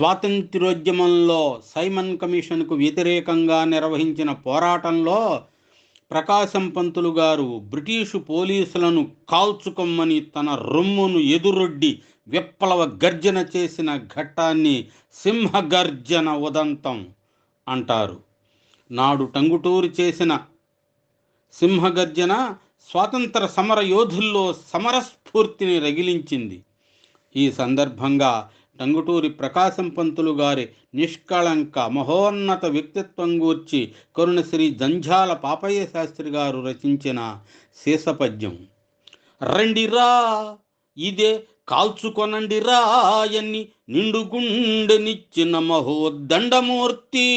స్వాతంత్ర్యోద్యమంలో Simon కమిషన్కు వ్యతిరేకంగా నిర్వహించిన పోరాటంలో ప్రకాశం పంతులు గారు బ్రిటిషు పోలీసులను కాల్చుకొమ్మని తన రొమ్మును ఎదురొడ్డి విప్లవ గర్జన చేసిన ఘట్టాన్ని సింహగర్జన ఉదంతం అంటారు. నాడు టంగుటూరు చేసిన సింహగర్జన స్వాతంత్ర సమర యోధుల్లో సమరస్ఫూర్తిని రగిలించింది. ఈ సందర్భంగా టంగుటూరి ప్రకాశం పంతులు గారి నిష్కళంక మహోన్నత వ్యక్తిత్వం గూర్చి కరుణశ్రీ జంఝాల పాపయ్య శాస్త్రి గారు రచించిన శేషపద్యం. రండిరా ఇదే కాల్చుకొనండిరా ఎన్ని నిండుగుండెనిచ్చిన మహోద్దండమూర్తి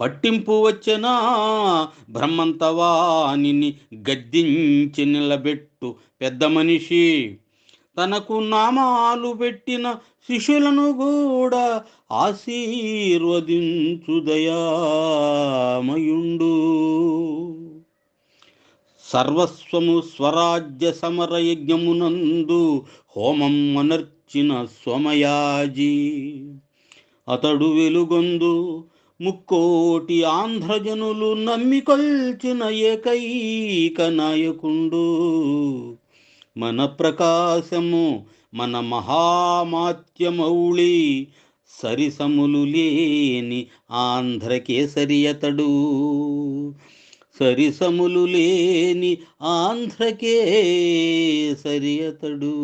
పట్టింపు వచ్చినా బ్రహ్మంతవాణిని గద్దించి నిలబెట్టు పెద్ద మనిషి. తనకు నామాలు పెట్టిన శిష్యులను కూడా ఆశీర్వదించు దయామయుండు. సర్వస్వము స్వరాజ్య సమర యజ్ఞమునందు హోమం అనర్చిన స్వమయాజీ అతడు వెలుగొందు ముక్కోటి ఆంధ్రజనులు నమ్మికొల్చిన ఏకైక నాయకుండు. మన ప్రకాశము మన మహామాత్యమౌళి సరిసములు లేని ఆంధ్రకేసరి అతడు సరిసములు లేని ఆంధ్రకేసరి అతడు